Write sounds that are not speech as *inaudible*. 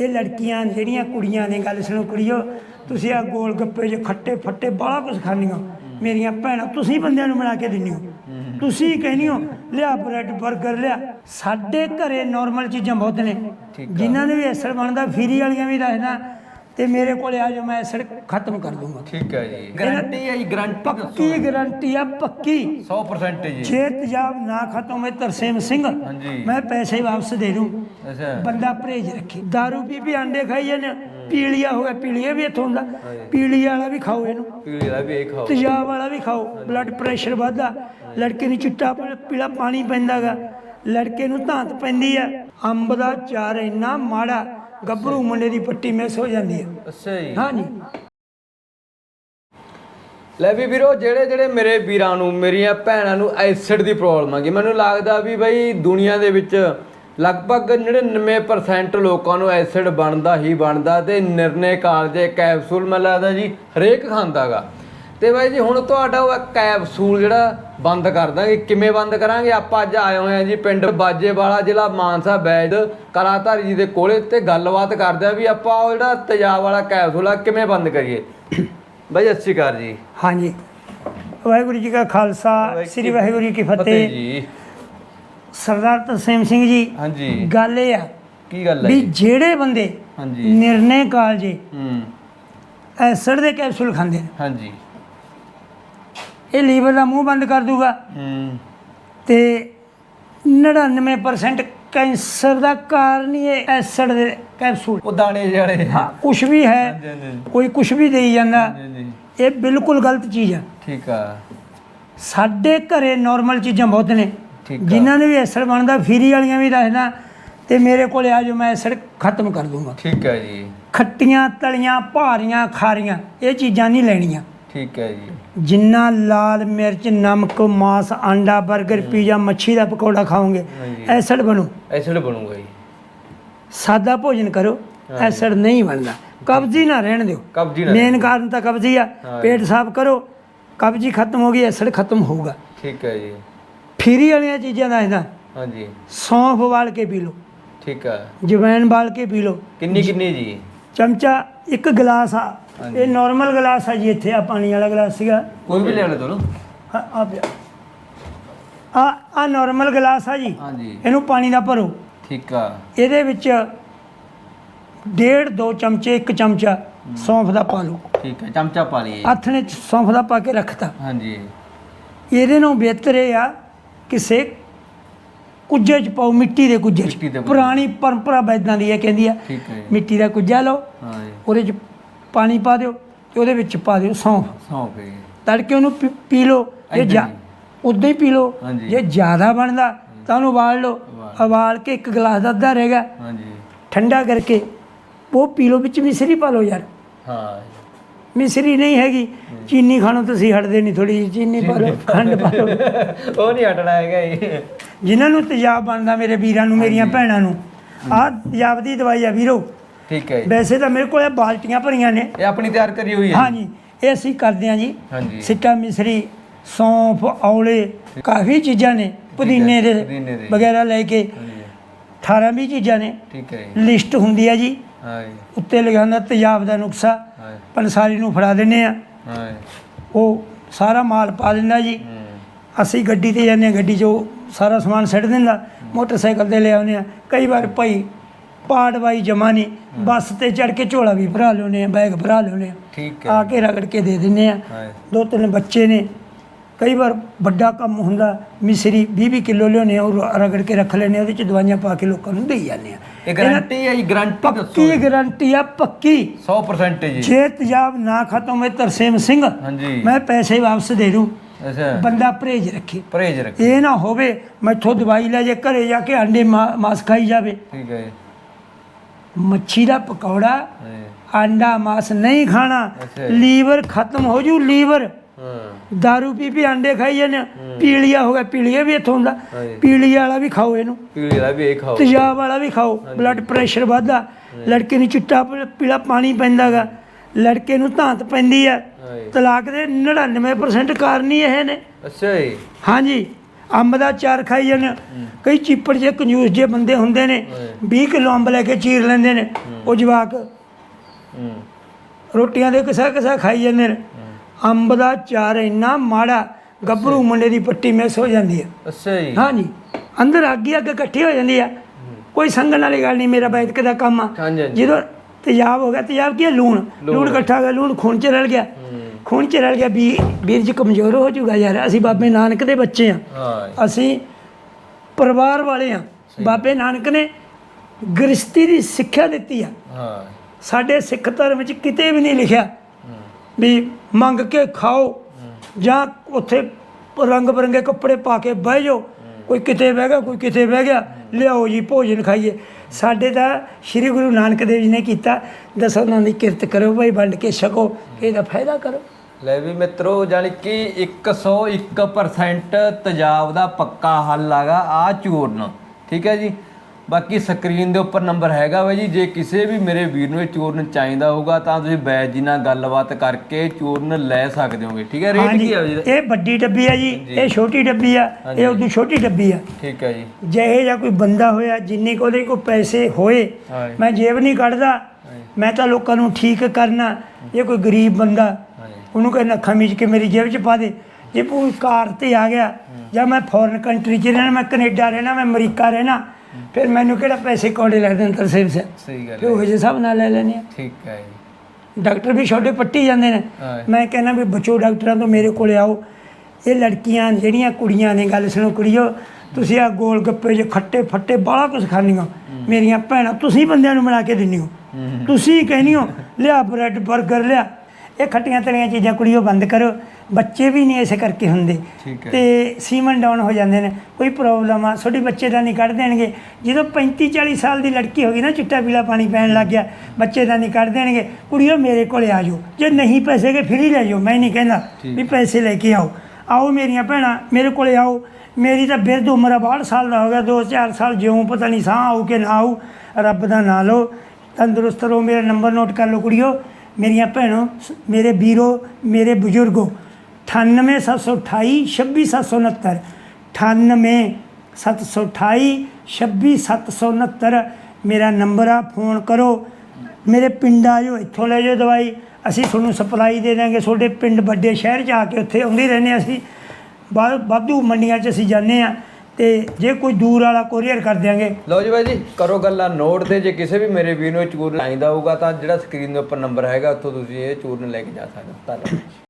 ਇਹ ਲੜਕੀਆਂ ਜਿਹੜੀਆਂ ਕੁੜੀਆਂ ਨੇ ਗੱਲ ਸੁਣੋ ਕੁੜੀਓ ਤੁਸੀਂ ਆ ਗੋਲ ਗੱਪੇ ਜੇ ਖੱਟੇ ਫੱਟੇ ਬਾਹਲਾ ਕੁਝ ਖਾਂਦੀਆਂ ਮੇਰੀਆਂ ਭੈਣਾਂ ਤੁਸੀਂ ਬੰਦਿਆਂ ਨੂੰ ਬਣਾ ਕੇ ਦਿੰਦੇ ਹੋ। ਤੁਸੀਂ ਕਹਿੰਦੇ ਹੋ ਲਿਆ ਬ੍ਰੈਡ 버ਗਰ ਲਿਆ। ਸਾਡੇ ਘਰੇ ਨਾਰਮਲ ਚੀਜ਼ਾਂ ਬਹੁਤ ਨੇ ਜਿਨ੍ਹਾਂ ਨੇ ਵੀ ਅਸਰ ਬਣਦਾ ਫੀਰੀ ਵਾਲੀਆਂ ਵੀ ਦੱਸਦਾ। ਤੇ ਮੇਰੇ ਕੋਲੇ ਆ ਜਾਓ ਮੈਂ ਅਸਰ ਖਤਮ ਕਰ ਦੂੰਗਾ। ਠੀਕ ਹੈ ਜੀ। ਗਾਰੰਟੀ ਹੈ ਜੀ ਗਾਰੰਟੀ ਪੱਕੀ ਗਾਰੰਟੀ ਆ ਪੱਕੀ। 100% ਜੀ। ਜੇ ਤੇਜ਼ਾਬ ਨਾ ਖਤਮ ਹੋਏ ਤਰਸੇਮ ਸਿੰਘ ਹਾਂਜੀ। ਮੈਂ ਪੈਸੇ ਵਾਪਸ ਦੇ ਦੂੰ। ਅੱਛਾ। ਬੰਦਾ ਪਰਹੇਜ ਰੱਖੇ। दारू ਪੀ ਪੀ ਅੰਡੇ ਖਾਈ ਜਾਂਦੇ। ਪੀਲੀਆ ਹੋ ਗਿਆ ਪੀਲੀਆ ਵੀ ਇੱਥੋਂ ਹੁੰਦਾ। ਪੀਲੀਆ ਵਾਲਾ ਵੀ ਖਾਓ ਇਹਨੂੰ। ਪੀਲੀ ਦਾ ਵੀ ਇਹ ਖਾਓ। ਤੇਜ਼ਾਬ ਵਾਲਾ ਵੀ ਖਾਓ। ਬਲੱਡ ਪ੍ਰੈਸ਼ਰ ਵੱਧਦਾ। ਲੜਕੇ ਨੂੰ ਚਿੱਟਾ ਪੀਲਾ ਪਾਣੀ ਪੈਂਦਾਗਾ। ਲੜਕੇ ਨੂੰ ਧਾਂਤ ਪੈਂਦੀ ਆ। ਅੰਬ ਦਾ ਚਾਰ ਇੰਨਾ ਮਾੜਾ ਗੱਭਰੂ ਮੁੰਡੇ ਦੀ ਪੱਟੀ ਮਿਸ ਹੋ ਜਾਂਦੀ ਹੈ ਅੱਛਾ ਜੀ। ਹਾਂਜੀ। ਲੈ ਵੀ ਵੀਰੋ ਜਿਹੜੇ ਜਿਹੜੇ ਮੇਰੇ ਵੀਰਾਂ ਨੂੰ ਮੇਰੀਆਂ ਭੈਣਾਂ ਨੂੰ ਐਸਿਡ ਦੀ ਪ੍ਰੋਬਲਮ ਆ ਗਈ। ਮੈਨੂੰ ਲੱਗਦਾ ਵੀ ਬਈ ਦੁਨੀਆ ਦੇ ਵਿੱਚ ਲਗਭਗ 99% ਲੋਕਾਂ ਨੂੰ ਐਸਿਡ ਬਣਦਾ ਹੀ ਬਣਦਾ ਤੇ ਨਿਰਣੇ ਕਾਲਜੇ ਕੈਪਸੂਲ ਮੈਨੂੰ ਲੱਗਦਾ ਜੀ ਹਰੇਕ ਖਾਂਦਾਗਾ। ਤੇ ਬਾਈ ਜੀ ਹੁਣ ਤੁਹਾਡਾ ਉਹ ਕੈਪਸੂਲ ਜਿਹੜਾ ਬੰਦ ਕਰ ਦਾਂਗੇ। ਕਿਵੇਂ ਬੰਦ ਕਰਾਂਗੇ? ਆਪਾਂ ਅੱਜ ਆਏ ਹੋਏ ਆ ਜੀ ਪਿੰਡ ਬਾਜੇਵਾਲਾ ਜ਼ਿਲ੍ਹਾ ਮਾਨਸਾ ਬੈਦ ਕਲਾਧਾਰੀ ਜੀ ਦੇ ਕੋਲੇ ਤੇ ਗੱਲਬਾਤ ਕਰਦੇ ਆ ਵੀ ਆਪਾਂ ਉਹ ਜਿਹੜਾ ਤੇਜ਼ਾਬ ਵਾਲਾ ਕੈਪਸੂਲ ਆ ਕਿਵੇਂ ਬੰਦ ਕਰੀਏ? ਬਾਈ ਸਤਿ ਸ਼੍ਰੀ ਅਕਾਲ ਜੀ। ਹਾਂਜੀ। ਵਾਹਿਗੁਰੂ ਜੀ ਕਾ ਖਾਲਸਾ ਸ੍ਰੀ ਵਾਹਿਗੁਰੂ ਜੀ ਕੀ ਫਤਿਹ ਜੀ। ਸਰਦਾਰ ਤਰਸੇਮ ਸਿੰਘ ਜੀ ਹਾਂਜੀ। ਗੱਲ ਇਹ ਆ ਕੀ ਗੱਲ ਹੈ ਵੀ? ਜਿਹੜੇ ਬੰਦੇ ਹਾਂਜੀ। ਨਿਰਣੇ ਕਾਲਜੇ ਹੂੰ। ਐਸਿਡ ਦੇ ਕੈਪਸੂਲ ਖਾਂਦੇ ਨੇ। ਹਾਂਜੀ। ਇਹ ਲੀਵਰ ਦਾ ਮੂੰਹ ਬੰਦ ਕਰ ਦੂਗਾ। ਹੂੰ। ਤੇ 99% ਕੈਂਸਰ ਦਾ ਕਾਰਨ ਹੀ ਇਹ ਐਸਿਡ ਦੇ ਕੈਪਸੂਲ। ਉਹ ਦਾਣੇ ਜਿਹੜੇ। ਹਾਂ ਕੁਝ ਵੀ ਹੈ ਹਾਂਜੀ ਕੋਈ ਕੁਝ ਵੀ ਦੇਈ ਜਾਂਦਾ ਇਹ ਬਿਲਕੁਲ ਗਲਤ ਚੀਜ਼ ਆ। ਠੀਕ ਆ। ਸਾਡੇ ਘਰੇ ਨਾਰਮਲ ਚੀਜ਼ਾਂ ਬਹੁਤ ਨੇ। ਠੀਕ ਆ। ਜਿਨ੍ਹਾਂ ਨੇ ਵੀ ਐਸਿਡ ਬਣਦਾ ਫੀਰੀ ਵਾਲੀਆਂ ਵੀ ਦੱਸਦਾ ਤੇ ਮੇਰੇ ਕੋਲੇ ਆ ਜਾਓ ਮੈਂ ਐਸਿਡ ਖਤਮ ਕਰ ਦੂੰਗਾ। ਠੀਕ ਹੈ ਜੀ। ਖੱਟੀਆਂ ਤਲੀਆਂ ਭਾਰੀਆਂ ਖਾਰੀਆਂ ਇਹ ਚੀਜ਼ਾਂ ਨਹੀਂ ਲੈਣੀਆਂ। ਠੀਕ ਹੈ ਜੀ। ਜਿੰਨਾ ਲਾਲ ਮਿਰਚ ਨਮਕ ਮਾਸ ਆਂਡਾ 버ਗਰ ਪੀਜ਼ਾ ਮੱਛੀ ਦਾ ਪਕੌੜਾ ਖਾਓਗੇ ਹਾਂਜੀ। ਐਸਿਡ ਬਣੂ। ਐਸਿਡ ਬਣੂਗਾ ਜੀ। ਸਾਦਾ ਭੋਜਨ ਕਰੋ ਐਸਿਡ ਨਹੀਂ ਬਣਦਾ। ਕਬਜ਼ੀ ਨਾ ਰਹਿਣ ਦਿਓ। ਕਬਜੀ ਨਾ ਮੇਨ ਕਾਰਨ ਤਾਂ ਕਬਜ਼ੀ ਆ। ਪੇਟ ਸਾਫ਼ ਕਰੋ ਕਬਜ਼ੀ ਖਤਮ ਹੋ ਗਈ ਐਸਿਡ ਖਤਮ ਹੋਊਗਾ। ਠੀਕ ਹੈ ਜੀ। ਫੀਰੀ ਵਾਲੀਆਂ ਚੀਜ਼ਾਂ ਦੱਸਦਾ ਹਾਂਜੀ। ਸੌਂਫ ਵਾਲ ਕੇ ਪੀ ਲਓ। ਠੀਕ ਆ ਜਵੈਣ ਵਾਲ ਕੇ ਪੀ ਲਓ। ਕਿੰਨੀ ਕਿੰਨੀ ਜੀ? ਚਮਚਾ ਇੱਕ ਗਲਾਸ ਆ। ਇਹ ਨਾਰਮਲ ਗਲਾਸ ਆ ਜੀ ਇੱਥੇ ਆ ਪਾਣੀ ਵਾਲਾ ਗਲਾਸ ਸੀਗਾ। ਕੋਈ ਵੀ ਲੈ ਲੈ ਦੋ ਆ ਆ ਪਿਆ। ਆ ਆ ਨਾਰਮਲ ਗਲਾਸ ਆ ਜੀ। ਹਾਂਜੀ। ਇਹਨੂੰ ਪਾਣੀ ਦਾ ਭਰੋ। ਠੀਕ ਆ। ਇਹਦੇ ਵਿੱਚ ਡੇਢ ਦੋ ਚਮਚੇ ਇੱਕ ਚਮਚਾ ਸੌਂਫ ਦਾ ਪਾ ਲਓ। ਠੀਕ ਹੈ ਚਮਚਾ ਪਾ ਲਈਏ। ਹੱਥ ਨੇ ਸੌਂਫ ਦਾ ਪਾ ਕੇ ਰੱਖਤਾ। ਹਾਂਜੀ। ਇਹਦੇ ਨੂੰ ਬਿਹਤਰ ਇਹ ਆ ਕਿਸੇ ਕੁੱਜੇ ਚ ਪਾਓ ਮਿੱਟੀ ਦੇ ਕੁੱਜੇ ਚ। ਪੁਰਾਣੀ ਪਰੰਪਰਾ ਬੈਦਾਂ ਦੀ ਹੈ ਕਹਿੰਦੀ ਆ ਮਿੱਟੀ ਦਾ ਕੁੱਜਾ ਲਓ। ਉਹਦੇ ਚ ਪਾਣੀ ਪਾ ਦਿਓ ਤੇ ਉਹਦੇ ਵਿੱਚ ਪਾ ਦਿਓ ਸੌਂਫ। ਸੌਂ ਪਏ ਤੜਕੇ ਉਹਨੂੰ ਪੀ- ਪੀ ਲਓ ਜੇ ਏਦਾਂ ਜਾ ਹੀ? ਉਦਾਂ ਹੀ ਪੀ ਲਓ। ਹਾਂਜੀ। ਜੇ ਜ਼ਿਆਦਾ ਬਣਦਾ ਤਾਂ ਉਹਨੂੰ ਉਬਾਲ ਲਓ। ਉਬਾਲ। ਕੇ ਇੱਕ ਗਲਾਸ ਦਾ ਅੱਧਾ ਰਹੇਗਾ ਹਾਂਜੀ। ਠੰਡਾ ਕਰਕੇ ਉਹ ਪੀ ਲਓ ਵਿੱਚ ਮਿਸਰੀ ਪਾ ਲਓ ਯਾਰ। ਹਾਂ। ਮਿਸਰੀ ਨਹੀਂ ਹੈਗੀ। ਚੀਨੀ ਖਾਣੋ ਤੁਸੀਂ ਹਟਦੇ ਨਹੀਂ ਥੋੜੀ ਜਿਹੀ ਚੀਨੀ ਪਾ ਲਓ ਖੰਡ ਪਾ ਲਓ। *laughs* ਉਹ ਨਹੀਂ ਹਟਣਾ ਹੈਗਾ ਜੀ ਜਿਨ੍ਹਾਂ ਨੂੰ ਤੇਜ਼ਾਬ ਬਣਦਾ ਮੇਰੇ ਵੀਰਾਂ ਨੂੰ ਮੇਰੀਆਂ ਭੈਣਾਂ ਨੂੰ। ਆਹ ਤੇਜ਼ਾਬ ਦੀ ਦਵਾਈ ਆ ਵੀਰੋ। ਠੀਕ ਹੈ ਜੀ। ਵੈਸੇ ਤਾਂ ਮੇਰੇ ਕੋਲ ਇਹ ਬਾਲਟੀਆਂ ਭਰੀਆਂ ਨੇ। ਇਹ ਆਪਣੀ ਤਿਆਰ ਕਰੀ ਹੋਈ ਹੈ ਹਾਂਜੀ ਇਹ ਅਸੀਂ ਕਰਦੇ ਹਾਂ ਜੀ। ਸਿੱਕਾ ਮਿਸਰੀ ਸੌਂਫ ਔਲੇ ਕਾਫੀ ਚੀਜ਼ਾਂ ਨੇ ਪੁਦੀਨੇ ਦੇ ਪੁਦੀਨੇ ਦੇ। ਵਗੈਰਾ ਲੈ ਕੇ। ਹਾਂਜੀ। 18 20 ਚੀਜ਼ਾਂ ਨੇ। ਠੀਕ ਹੈ ਜੀ। ਲਿਸਟ ਹੁੰਦੀ ਹੈ ਜੀ। ਹਾਂ ਜੀ। ਉੱਤੇ ਲਿਖਿਆ ਹੁੰਦਾ ਤੇਜ਼ਾਬ ਦਾ ਨੁਕਸਾ ਹਾਂ ਜੀ, ਪੰਸਾਰੀ ਨੂੰ ਫੜਾ ਦਿੰਨੇ ਆ ਹਾਂ ਜੀ, ਉਹ ਸਾਰਾ ਮਾਲ ਪਾ ਦਿੰਦਾ ਜੀ। ਹੂੰ। ਅਸੀਂ ਗੱਡੀ ਤੇ ਜਾਂਦੇ ਹਾਂ ਗੱਡੀ 'ਚ ਉਹ ਸਾਰਾ ਸਮਾਨ ਸਿੱਟ ਦਿੰਦਾ। ਮੋਟਰਸਾਈਕਲ ਤੇ ਲੈ ਆਉਂਦੇ ਆ ਕਈ ਵਾਰ ਭਾਈ ਪਾੜ ਵਾਈ ਜਮਾ ਨਹੀਂ। ਬੱਸ ਤੇ ਚੜ ਕੇ ਝੋਲਾ ਵੀ ਭਰਾ ਲਿਆਉਂਦੇ ਆ ਬੈਗ ਭਰਾ ਲਿਆਉਂਦੇ ਆ। ਠੀਕ ਹੈ। ਆ ਕੇ ਰਗੜ ਕੇ ਦੇ ਦਿੰਨੇ ਆ। ਹਾਂ ਦੋ ਤਿੰਨ ਬੱਚੇ ਨੇ। ਕਈ ਵਾਰ ਵੱਡਾ ਕੰਮ ਹੁੰਦਾ ਮਿਸਰੀ 20 ਕਿਲੋ ਲਿਆਉਂਦੇ ਆ ਉਹ ਰਗੜ ਕੇ ਰੱਖ ਆ ਉਹਦੇ ਚ ਦਵਾਈਆਂ ਪਾ ਕੇ ਲੋਕਾਂ ਨੂੰ ਦੇਈ ਜਾਂਦੇ ਆ। ਇਹ ਗਾਰੰਟੀ ਹੈ ਜੀ ਗਾਰੰਟੀ ਦੱਸੋ ਪੱਕੀ ਗਾਰੰਟੀ ਆ ਪੱਕੀ। 100% ਜੀ। ਜੇ ਤੇਜ਼ਾਬ ਨਾ ਖਤਮ ਹੋਏ ਤਰਸੇਮ ਸਿੰਘ ਹਾਂਜੀ। ਮੈਂ ਪੈਸੇ ਵਾਪਸ ਦੇ ਦੂੰ। ਅੱਛਾ। ਬੰਦਾ ਪਰਹੇਜ ਰੱਖੇ। ਪਰਹੇਜ ਰੱਖ। ਇਹ ਨਾ ਹੋਵੇ ਮੈਥੋਂ ਦਵਾਈ ਲੈ ਜੇ ਘਰੇ ਜਾ ਕੇ ਅੰਡੇ ਮਾ- ਮਾਸ ਖਾਈ ਜਾਵੇ। ਠੀਕ ਹੈ ਜੀ, ਮੱਛੀ ਦਾ ਪਕੌੜਾ ਆਂਡਾ ਮਾਸ ਨਹੀਂ ਖਾਣਾ। ਲੀਵਰ ਖਤਮ ਹੋ ਜੂ ਲੀਵਰ। ਹਾਂ। ਦਾਰੂ ਪੀ ਪੀ ਅੰਡੇ ਖਾਈ ਜਾਂਦੇ। ਪੀਲੀਆ ਹੋ ਗਿਆ ਪੀਲੀਆ ਵੀ ਇੱਥੋਂ ਹੁੰਦਾ। ਪੀਲੀਆ ਵਾਲਾ ਵੀ ਖਾਓ ਇਹਨੂੰ। ਪੀਲੀ ਦਾ ਵੀ ਇਹ ਖਾਓ। ਤੇਜ਼ਾਬ ਵਾਲਾ ਵੀ ਖਾਓ। ਬਲੱਡ ਪ੍ਰੈਸ਼ਰ ਵੱਧਦਾ। ਲੜਕੇ ਨੂੰ ਚਿੱਟਾ ਪੀਲਾ ਪਾਣੀ ਪੈਂਦਾਗਾ। ਲੜਕੇ ਨੂੰ ਧਾਂਤ ਪੈਂਦੀ ਆ। ਤਲਾਕ ਦੇ 99% ਕਾਰਨ ਹੀ ਇਹ ਨੇ। ਅੱਛਾ ਜੀ। ਹਾਂਜੀ ਅੰਬ ਦਾ ਚਾਰ ਖਾਈ ਜਾਂਦੇ ਆ। ਕਈ ਚੀਪੜ ਜੇ ਕੰਜੂਸ ਜੇ ਬੰਦੇ ਹੁੰਦੇ ਨੇ 20 ਕਿਲੋ ਅੰਬ ਲੈ ਕੇ ਚੀਰ ਲੈਂਦੇ ਨੇ ਉਹ ਜਵਾਕ ਹੂੰ। ਰੋਟੀਆਂ ਦੇ ਕਿਸਾ ਕਿਸਾ ਖਾਈ ਜਾਂਦੇ ਨੇ। ਅੰਬ ਦਾ ਚਾਰ ਇੰਨਾ ਮਾੜਾ ਗੱਭਰੂ ਮੁੰਡੇ ਦੀ ਪੱਟੀ ਮਿਸ ਹੋ ਜਾਂਦੀ ਹੈ ਅੱਛਾ ਜੀ। ਹਾਂਜੀ। ਅੰਦਰ ਅੱਗ ਹੀ ਅੱਗ ਇਕੱਠੀ ਹੋ ਜਾਂਦੀ ਆ। ਕੋਈ ਸੰਗਣ ਵਾਲੀ ਗੱਲ ਨਹੀਂ ਮੇਰਾ ਬੈਠ ਦਾ ਕੰਮ ਆ। ਹਾਂਜੀ ਹਾਂਜੀ। ਜਦੋਂ ਤੇਜ਼ਾਬ ਹੋ ਗਿਆ ਤੇਜ਼ਾਬ ਕੀ ਹੈ ਲੂਣ। ਲੂਣ। ਇਕੱਠਾ ਹੋ ਗਿਆ ਲੂਣ ਖੂਨ ਚ ਰਲ ਗਿਆ। ਖੂਨ ਚ ਰਲ ਗਿਆ ਵੀ ਵੀਰ ਜੀ ਕਮਜ਼ੋਰ ਹੋ ਜਾਊਗਾ ਯਾਰ ਅਸੀਂ ਬਾਬੇ ਨਾਨਕ ਦੇ ਬੱਚੇ ਆ। ਹਾਂ। ਅਸੀਂ ਪਰਿਵਾਰ ਵਾਲੇ ਆ। ਬਾਬੇ ਨਾਨਕ ਨੇ ਗ੍ਰਸਤੀ ਦੀ ਸਿੱਖਿਆ ਦਿੱਤੀ ਆ। ਹਾਂ। ਸਾਡੇ ਸਿੱਖ ਧਰਮ ਵਿੱਚ ਕਿਤੇ ਵੀ ਨਹੀਂ ਲਿਖਿਆ ਵੀ ਮੰਗ ਕੇ ਖਾਓ ਜਾਂ ਉੱਥੇ ਰੰਗ ਬਰੰਗੇ ਕੱਪੜੇ ਪਾ ਕੇ ਬਹਿ ਜਾਓ। ਕੋਈ ਕਿਤੇ ਬਹਿ ਗਿਆ ਕੋਈ ਕਿਤੇ ਬਹਿ ਗਿਆ ਲਿਆਓ ਜੀ ਭੋਜਨ ਖਾਈਏ। ਸਾਡੇ ਤਾਂ ਸ੍ਰੀ ਗੁਰੂ ਨਾਨਕ ਦੇਵ ਜੀ ਨੇ ਕੀਤਾ। ਦਸਾਂ ਉਹਨਾਂ ਦੀ ਕਿਰਤ ਕਰੋ ਭਾਈ ਵੰਡ ਕੇ ਛਕੋ ਇਹਦਾ ਫਾਇਦਾ ਕਰੋ। ਲੈ ਵੀ ਮਿੱਤਰੋ ਜਾਨੀ ਕਿ 101% ਤੇਜ਼ਾਬ ਦਾ ਪੱਕਾ ਹੱਲ ਆਗਾ ਆ ਚੂਰਨ ਠੀਕ ਹੈ ਜੀ? ਬਾਕੀ ਸਕਰੀਨ ਦੇ ਉੱਪਰ ਨੰਬਰ ਹੈਗਾ ਵਾ ਜੀ ਜੇ ਕਿਸੇ ਵੀ ਮੇਰੇ ਵੀਰ ਨੂੰ ਇਹ ਚੂਰਨ ਚਾਹੀਦਾ ਹੋਊਗਾ ਤਾਂ ਤੁਸੀਂ ਬੈਜ ਜੀ ਨਾਲ ਗੱਲਬਾਤ ਕਰਕੇ ਚੂਰਨ ਲੈ ਸਕਦੇ ਹੋਗੇ ਠੀਕ ਹੈ? ਰੇਟ ਕੀ ਆ ਜੀ? ਇਹ ਵੱਡੀ ਡੱਬੀ ਆ ਜੀ ਇਹ ਛੋਟੀ ਡੱਬੀ ਆ ਇਹ ਉਹਦੀ ਛੋਟੀ ਡੱਬੀ ਆ। ਠੀਕ ਹੈ ਜੀ। ਜਿਹੇ ਜਾਂ ਕੋਈ ਬੰਦਾ ਹੋਇਆ ਜਿੰਨੇ ਕੋਲੇ ਕੋਈ ਪੈਸੇ ਹੋਏ ਮੈਂ ਜੇਬ ਨਹੀਂ ਕੱਢਦਾ ਮੈਂ ਤਾਂ ਲੋਕਾਂ ਨੂੰ ਠੀਕ ਕਰਨਾ ਇਹ ਕੋਈ ਗਰੀਬ ਬੰਦਾ ਉਹਨੂੰ ਕਹਿੰਦਾ ਅੱਖਾਂ ਮੀਚ ਕੇ ਮੇਰੀ ਜੇਬ 'ਚ ਪਾ ਦੇ। ਜੇ ਕੋਈ ਕਾਰ ਤੇ ਆ ਗਿਆ ਜਾਂ ਮੈਂ ਫੋਰਨ ਕੰਟਰੀ 'ਚ ਰਹਿਣਾ ਮੈਂ ਕੈਨੇਡਾ ਰਹਿਣਾ ਮੈਂ ਅਮਰੀਕਾ ਰਹਿਣਾ ਫਿਰ ਮੈਨੂੰ ਕਿਹੜਾ ਪੈਸੇ ਕੌੜੇ ਲੱਗਦੇ ਨੇ ਤਰਸੇਮ ਸੇ ਸਹੀ ਗੱਲ ਫਿਰ ਉਹ ਜਿਹੇ ਸਭ ਨਾਲ ਲੈ ਲੈਣੇ ਠੀਕ ਹੈ ਜੀ। ਡਾਕਟਰ ਵੀ ਛੋਟੇ ਪੱਟੀ ਜਾਂਦੇ ਨੇ। ਹਾਂ ਮੈਂ ਕਹਿੰਦਾ ਵੀ ਬੱਚੋ ਡਾਕਟਰਾਂ ਤੋਂ ਮੇਰੇ ਕੋਲੇ ਆਓ। ਇਹ ਲੜਕੀਆਂ ਜਿਹੜੀਆਂ ਕੁੜੀਆਂ ਨੇ ਗੱਲ ਸੁਣੋ ਕੁੜੀਓ ਤੁਸੀਂ ਆ ਗੋਲ ਗੱਪੇ ਜੇ ਖੱਟੇ ਫੱਟੇ ਬਾਹਲਾ ਕੁਝ ਖਾਣੀਆਂ ਮੇਰੀਆਂ ਭੈਣਾਂ ਤੁਸੀਂ ਬੰਦਿਆਂ ਨੂੰ ਬਣਾ ਕੇ ਦਿੰਨੀ ਹੋ। ਤੁਸੀਂ ਕਹਿੰਦੀ ਹੋ ਲਿਆ ਬ੍ਰੈਡ 버ਗਰ ਲਿਆ। ਇਹ ਖੱਟੀਆਂ ਤਲੀਆਂ ਚੀਜ਼ਾਂ ਕੁੜੀਓ ਬੰਦ ਕਰੋ। ਬੱਚੇ ਵੀ ਨਹੀਂ ਐਸੇ ਕਰਕੇ ਹੁੰਦੇ। ਠੀਕ ਹੈ। ਤੇ ਸੀਮਨ ਡਾਊਨ ਹੋ ਜਾਂਦੇ ਨੇ। ਕੋਈ ਪ੍ਰੋਬਲਮ ਆ ਤੁਹਾਡੀ ਬੱਚੇ ਦਾ ਨਹੀਂ ਕੱਢ ਦੇਣਗੇ। ਜਦੋਂ 35 40 ਸਾਲ ਦੀ ਲੜਕੀ ਹੋ ਗਈ ਨਾ ਚਿੱਟਾ ਪੀਲਾ ਪਾਣੀ ਪੈਣ ਲੱਗ ਗਿਆ ਬੱਚੇ ਦਾ ਨਹੀਂ ਕੱਢ ਦੇਣਗੇ। ਕੁੜੀਓ ਮੇਰੇ ਕੋਲੇ ਆ ਜਾਓ। ਜੇ ਨਹੀਂ ਪੈਸੇ ਕੇ ਫਿਰ ਹੀ ਲੈ ਜਾਓ। ਮੈਂ ਨਹੀਂ ਕਹਿੰਦਾ ਵੀ ਪੈਸੇ ਲੈ ਕੇ ਆਓ। ਆਓ ਮੇਰੀਆਂ ਭੈਣਾਂ ਮੇਰੇ ਕੋਲੇ ਆਓ। ਮੇਰੀ ਤਾਂ ਬਿਰਧ ਉਮਰ ਆ 62 ਸਾਲ ਦਾ ਹੋ ਗਿਆ। 2-4 ਸਾਲ ਜਿਉਂ ਪਤਾ ਨਹੀਂ ਸਾਹ ਆਊ ਕਿ ਨਾ ਆਊ। ਰੱਬ ਦਾ ਨਾਂ ਲਓ। ਤੰਦਰੁਸਤ ਰਹੋ। ਮੇਰਾ ਨੰਬਰ ਨੋਟ ਕਰ ਲਓ ਕੁੜੀਓ। ਮੇਰੀਆਂ ਭੈਣੋ, ਸ- ਮੇਰੇ ਵੀਰੋ, ਮੇਰੇ ਬਜ਼ੁਰਗੋ 98728 26769 98728 26769 ਮੇਰਾ ਨੰਬਰ ਆ, ਫੋਨ ਕਰੋ। ਮੇਰੇ ਪਿੰਡ ਆ ਜਾਓ, ਇੱਥੋਂ ਲੈ ਜਾਓ ਦਵਾਈ। ਅਸੀਂ ਤੁਹਾਨੂੰ ਸਪਲਾਈ ਦੇ ਦਾਂਗੇ ਤੁਹਾਡੇ ਪਿੰਡ ਵੱਡੇ ਸ਼ਹਿਰ 'ਚ ਆ ਕੇ ਉੱਥੇ ਆਉਂਦੇ ਰਹਿੰਦੇ ਹਾਂ ਅਸੀਂ। ਵਾ- ਵਾਧੂ ਮੰਡੀਆਂ 'ਚ ਅਸੀਂ ਜਾਂਦੇ ਆ ਤੇ ਜੇ ਕੋਈ ਦੂਰ ਵਾਲਾ ਕੋਰੀਅਰ ਕਰ ਦਿਆਂਗੇ। ਲਓ ਜੀ ਬਾਈ ਜੀ, ਕਰੋ ਗੱਲਾਂ ਨੋਟ ਤੇ। ਜੇ ਕਿਸੇ ਵੀ ਮੇਰੇ ਵੀਰ ਨੂੰ ਇਹ ਚੂਰਨ ਚਾਹੀਦਾ ਹੋਊਗਾ ਤਾਂ ਜਿਹੜਾ ਸਕਰੀਨ ਦੇ ਉੱਪਰ ਨੰਬਰ ਹੈਗਾ, ਉੱਥੋਂ ਤੁਸੀਂ ਇਹ ਚੂਰਨ ਲੈ ਕੇ ਜਾ ਸਕਦੇ ਹੋ। ਧੰਨਵਾਦ।